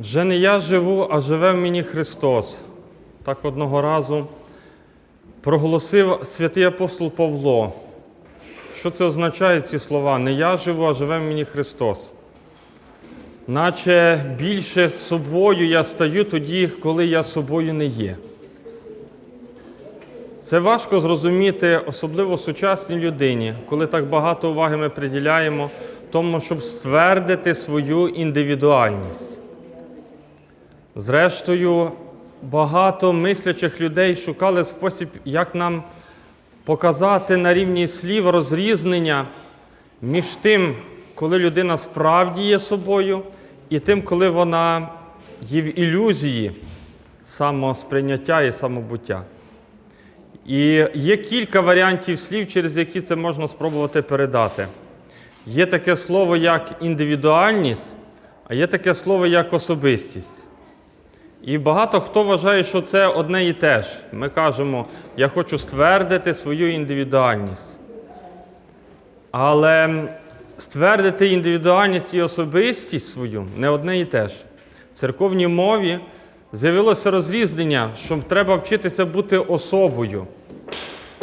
Вже не я живу, а живе в мені Христос. Так одного разу проголосив святий апостол Павло. Що це означає ці слова? Не я живу, а живе в мені Христос. Наче більше собою я стаю тоді, коли я собою не є. Це важко зрозуміти, особливо сучасній людині, коли так багато уваги ми приділяємо тому, щоб ствердити свою індивідуальність. Зрештою, багато мислячих людей шукали спосіб, як нам показати на рівні слів розрізнення між тим, коли людина справді є собою, і тим, коли вона є в ілюзії самосприйняття і самобуття. І є кілька варіантів слів, через які це можна спробувати передати. Є таке слово як індивідуальність, а є таке слово як особистість. І багато хто вважає, що це одне і те ж. Ми кажемо, я хочу ствердити свою індивідуальність. Але ствердити індивідуальність і особистість свою не одне і те ж. В церковній мові з'явилося розрізнення, що треба вчитися бути особою.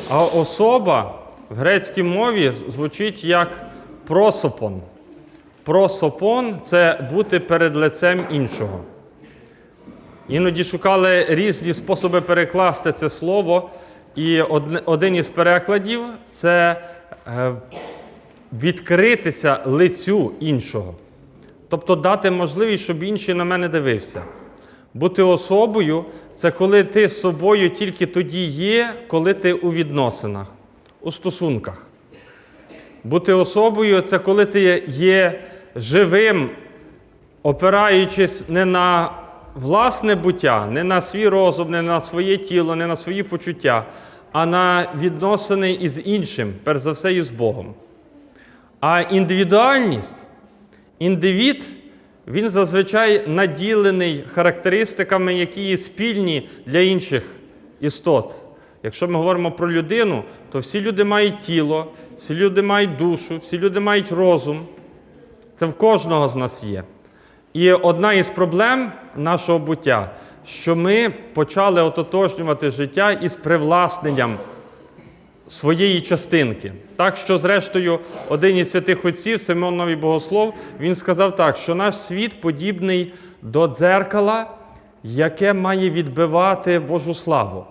А особа в грецькій мові звучить як просопон. Просопон це бути перед лицем іншого. Іноді шукали різні способи перекласти це слово, і один із перекладів це е, відкритися лицю іншого. Тобто дати можливість, щоб інший на мене дивився. Бути особою це коли ти з собою тільки тоді є, коли ти у відносинах, у стосунках. Бути особою це коли ти є живим, опираючись не на власне буття, не на свій розум, не на своє тіло, не на свої почуття, а на відносини із іншим, перш за все, із Богом. А індивідуальність, індивід, він зазвичай наділений характеристиками, які є спільні для інших істот. Якщо ми говоримо про людину, то всі люди мають тіло, всі люди мають душу, всі люди мають розум. Це в кожного з нас є. І одна із проблем нашого буття, що ми почали ототожнювати життя із привласненням своєї частинки. Так що, зрештою, один із святих отців, Симон Новий Богослов, він сказав так, що наш світ подібний до дзеркала, яке має відбивати Божу славу.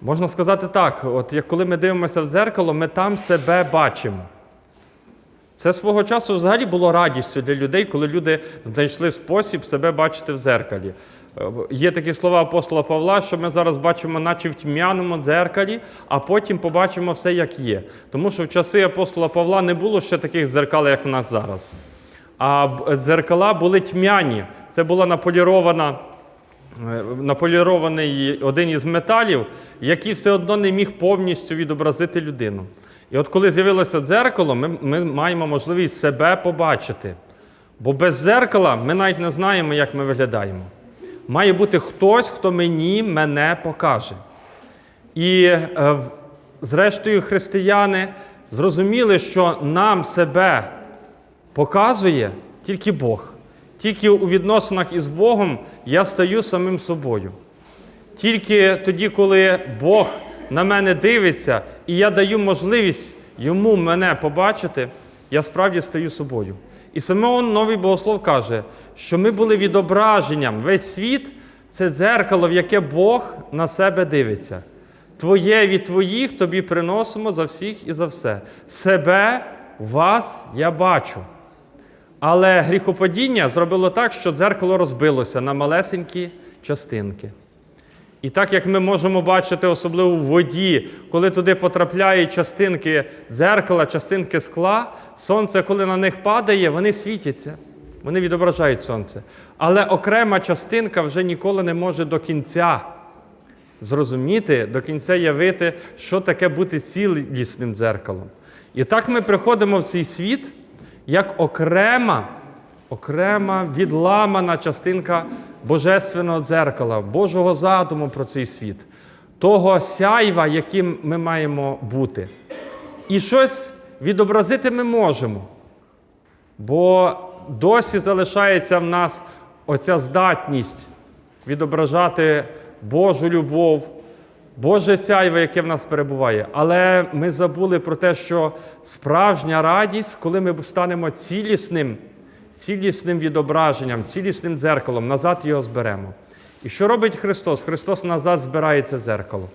Можна сказати так: от як коли ми дивимося в дзеркало, ми там себе бачимо. Це свого часу взагалі було радістю для людей, коли люди знайшли спосіб себе бачити в дзеркалі. Є такі слова апостола Павла, що ми зараз бачимо, наче в тьмяному дзеркалі, а потім побачимо все, як є. Тому що в часи апостола Павла не було ще таких дзеркал, як в нас зараз. А дзеркала були тьмяні. Це була наполірована. Наполірований один із металів, який все одно не міг повністю відобразити людину. І от коли з'явилося дзеркало, ми, ми маємо можливість себе побачити. Бо без дзеркала ми навіть не знаємо, як ми виглядаємо. Має бути хтось, хто мені мене покаже. І, е, зрештою, християни зрозуміли, що нам себе показує тільки Бог. Тільки у відносинах із Богом я стаю самим собою. Тільки тоді, коли Бог на мене дивиться, і я даю можливість йому мене побачити, я справді стаю собою. І Симеон Новий Богослов каже, що ми були відображенням. Весь світ це дзеркало, в яке Бог на себе дивиться. Твоє від твоїх тобі приносимо за всіх і за все. Себе, вас я бачу. Але гріхопадіння зробило так, що дзеркало розбилося на малесенькі частинки. І так як ми можемо бачити, особливо в воді, коли туди потрапляють частинки дзеркала, частинки скла, сонце, коли на них падає, вони світяться, вони відображають сонце. Але окрема частинка вже ніколи не може до кінця зрозуміти, до кінця явити, що таке бути цілісним дзеркалом. І так ми приходимо в цей світ як окрема, окрема відламана частинка божественного дзеркала, Божого задуму про цей світ, того сяйва, яким ми маємо бути. І щось відобразити ми можемо, бо досі залишається в нас оця здатність відображати Божу любов, Боже сяйво, яке в нас перебуває. Але ми забули про те, що справжня радість, коли ми станемо цілісним, цілісним відображенням, цілісним дзеркалом, назад його зберемо. І що робить Христос? Христос назад збирає це дзеркало.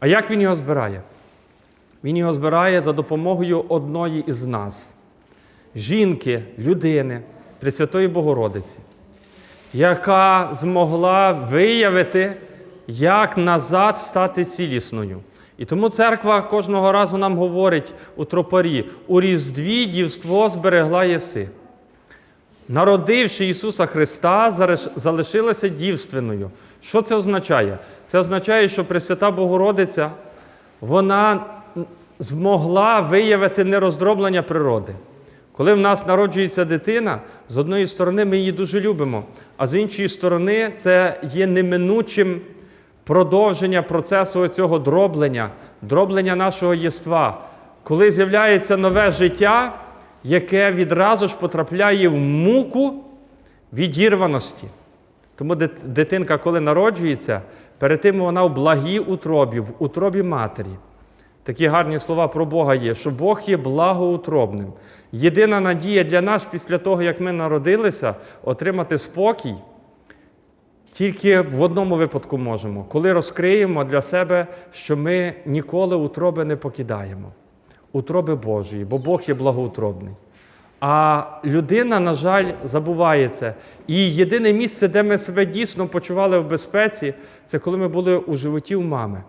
А як Він його збирає? Він його збирає за допомогою одної із нас, жінки, людини, Пресвятої Богородиці, яка змогла виявити, як назад стати цілісною. І тому церква кожного разу нам говорить у тропарі: у Різдві дівство зберегла єси. Народивши Ісуса Христа, залишилася дівственною. Що це означає? Це означає, що Пресвята Богородиця вона змогла виявити нероздроблення природи. Коли в нас народжується дитина, з одної сторони ми її дуже любимо, а з іншої сторони, це є неминучим продовження процесу цього дроблення, дроблення нашого єства. Коли з'являється нове життя, яке відразу ж потрапляє в муку відірваності. Тому дитинка, коли народжується, перед тим вона в благій утробі, в утробі матері. Такі гарні слова про Бога є, що Бог є благоутробним. Єдина надія для нас після того, як ми народилися, отримати спокій. Тільки в одному випадку можемо, коли розкриємо для себе, що ми ніколи утроби не покидаємо, утроби Божої, бо Бог є благоутробний. А людина, на жаль, забуває це. І єдине місце, де ми себе дійсно почували в безпеці, це коли ми були у животі у мами.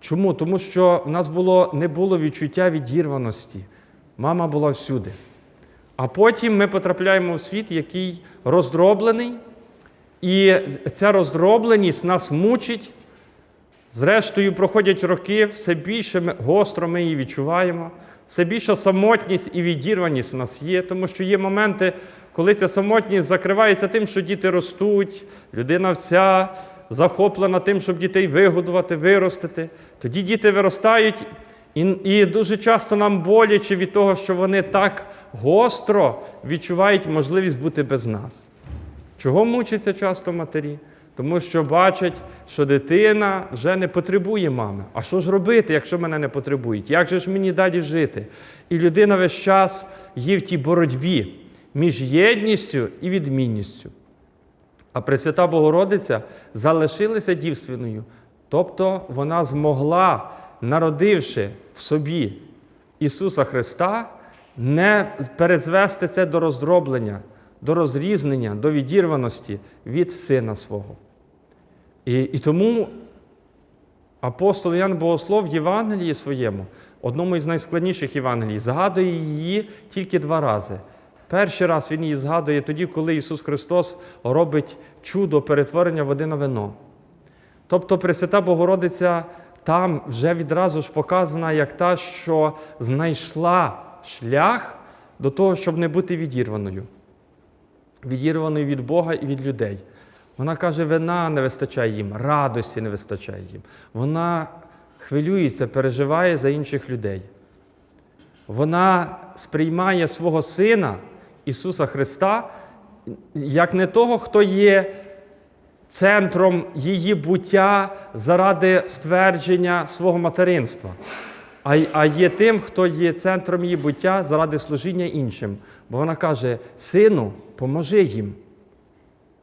Чому? Тому що в нас було, не було відчуття відірваності. Мама була всюди. А потім ми потрапляємо в світ, який роздроблений, і ця роздробленість нас мучить. Зрештою, проходять роки, все більше ми, гостро ми її відчуваємо, все більша самотність і відірваність у нас є, тому що є моменти, коли ця самотність закривається тим, що діти ростуть, людина вся захоплена тим, щоб дітей вигодувати, виростити. Тоді діти виростають, і, і дуже часто нам боляче від того, що вони так гостро відчувають можливість бути без нас. Чого мучаться часто матері? Тому що бачать, що дитина вже не потребує мами. А що ж робити, якщо мене не потребують? Як же ж мені далі жити? І людина весь час є в тій боротьбі між єдністю і відмінністю. А Пресвята Богородиця залишилася дівственною, тобто вона змогла, народивши в собі Ісуса Христа, не перезвести це до роздроблення, до розрізнення, до відірваності від Сина свого. І, і тому апостол Ян Богослов в Євангелії своєму, одному із найскладніших Євангелій, згадує її тільки два рази. Перший раз він її згадує тоді, коли Ісус Христос робить чудо перетворення води на вино. Тобто Пресвята Богородиця там вже відразу ж показана як та, що знайшла шлях до того, щоб не бути відірваною. Відірваною від Бога і від людей. Вона каже, вина не вистачає їм, радості не вистачає їм. Вона хвилюється, переживає за інших людей. Вона сприймає свого Сина Ісуса Христа як не того, хто є центром її буття заради ствердження свого материнства, а, а є тим, хто є центром її буття заради служіння іншим. Бо вона каже: Сину, поможи їм.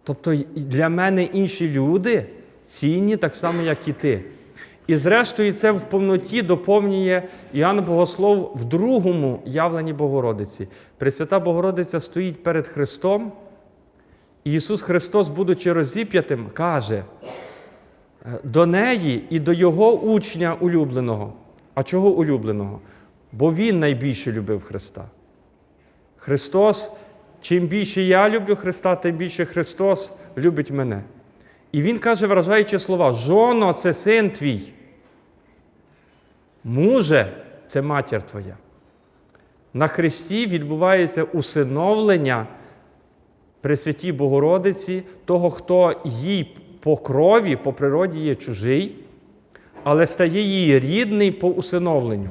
Тобто для мене інші люди цінні так само, як і ти. І зрештою, це в повноті доповнює Іоанн Богослов в другому явленні Богородиці. Пресвята Богородиця стоїть перед Христом, і Ісус Христос, будучи розіп'ятим, каже е, до неї і до Його учня улюбленого. А чого улюбленого? Бо Він найбільше любив Христа. Христос, чим більше я люблю Христа, тим більше Христос любить мене. І Він каже, вражаючи слова: Жоно, це син твій. Муже, це матір твоя. На Христі відбувається усиновлення Пресвятій Богородиці, того, хто їй по крові, по природі є чужий, але стає її рідний по усиновленню.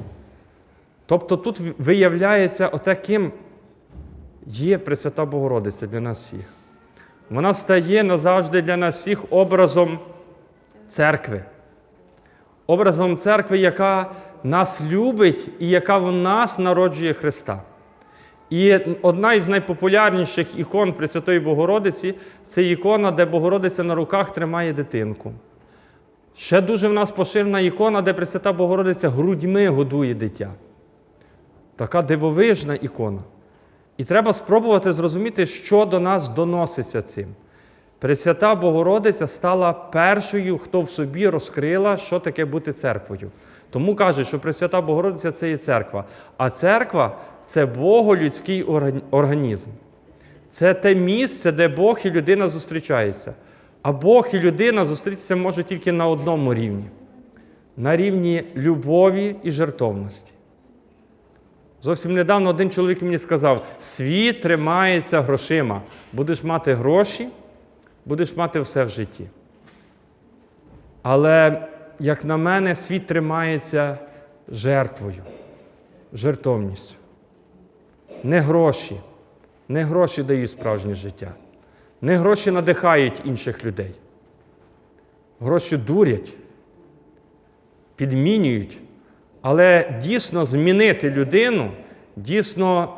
Тобто тут виявляється отаким є Пресвята Богородиця для нас всіх. Вона стає назавжди для нас всіх образом церкви. Образом церкви, яка нас любить і яка в нас народжує Христа. І одна із найпопулярніших ікон Пресвятої Богородиці це ікона, де Богородиця на руках тримає дитинку. Ще дуже в нас поширена ікона, де Пресвята Богородиця грудьми годує дитя. Така дивовижна ікона. І треба спробувати зрозуміти, що до нас доноситься цим. Пресвята Богородиця стала першою, хто в собі розкрила, що таке бути церквою. Тому кажуть, що Пресвята Богородиця це є церква. А церква це боголюдський організм. Це те місце, де Бог і людина зустрічаються. А Бог і людина зустрітися можуть тільки на одному рівні на рівні любові і жертовності. Зовсім недавно один чоловік мені сказав: світ тримається грошима. Будеш мати гроші, будеш мати все в житті. Але, як на мене, світ тримається жертвою, жертовністю. Не гроші. Не гроші дають справжнє життя. Не гроші надихають інших людей. Гроші дурять, підмінюють. Але дійсно змінити людину, дійсно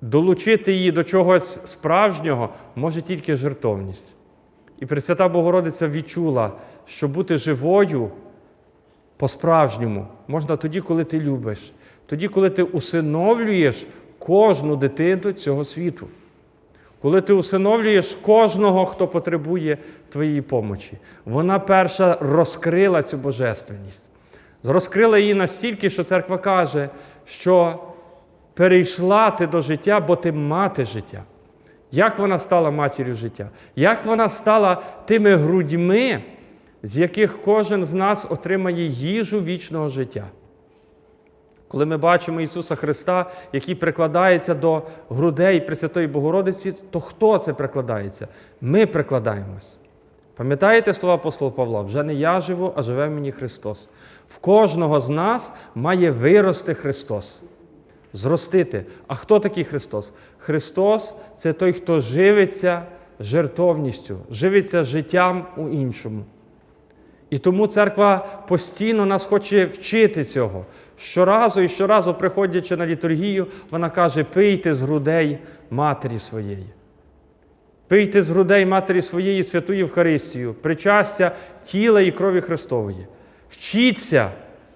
долучити її до чогось справжнього може тільки жертовність. І Пресвята Богородиця відчула, що бути живою по-справжньому можна тоді, коли ти любиш, тоді, коли ти усиновлюєш кожну дитину цього світу. Коли ти усиновлюєш кожного, хто потребує твоєї помочі. Вона перша розкрила цю божественність. Розкрила її настільки, що церква каже, що перейшла ти до життя, бо ти мати життя. Як вона стала матір'ю життя? Як вона стала тими грудьми, з яких кожен з нас отримає їжу вічного життя? Коли ми бачимо Ісуса Христа, який прикладається до грудей Пресвятої Богородиці, то хто це прикладається? Ми прикладаємось. Пам'ятаєте слова апостола Павла? Вже не я живу, а живе в мені Христос. В кожного з нас має вирости Христос. Зростити. А хто такий Христос? Христос це той, хто живиться жертовністю, живиться життям у іншому. І тому церква постійно нас хоче вчити цього. Щоразу і щоразу, приходячи на літургію, вона каже: пийте з грудей матері своєї. Пийте з грудей матері своєї святу Євхаристію, причастя тіла і крові Христової. Вчіться,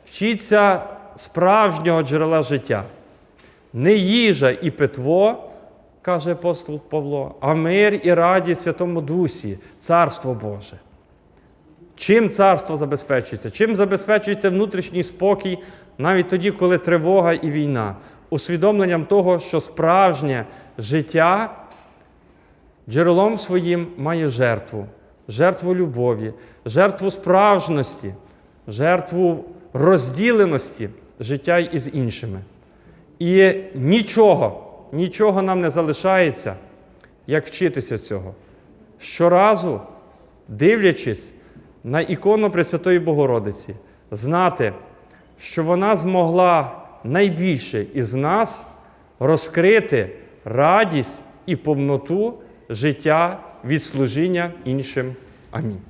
вчіться справжнього джерела життя. Не їжа і питво, каже апостол Павло, а мир і радість Святому Дусі, Царство Боже. Чим царство забезпечується? Чим забезпечується внутрішній спокій навіть тоді, коли тривога і війна? Усвідомленням того, що справжнє життя джерелом своїм має жертву, жертву любові, жертву справжності, жертву розділеності життя із іншими. І нічого, нічого нам не залишається, як вчитися цього. Щоразу, дивлячись на ікону Пресвятої Богородиці, знати, що вона змогла найбільше із нас розкрити радість і повноту життя від служіння іншим. Амінь.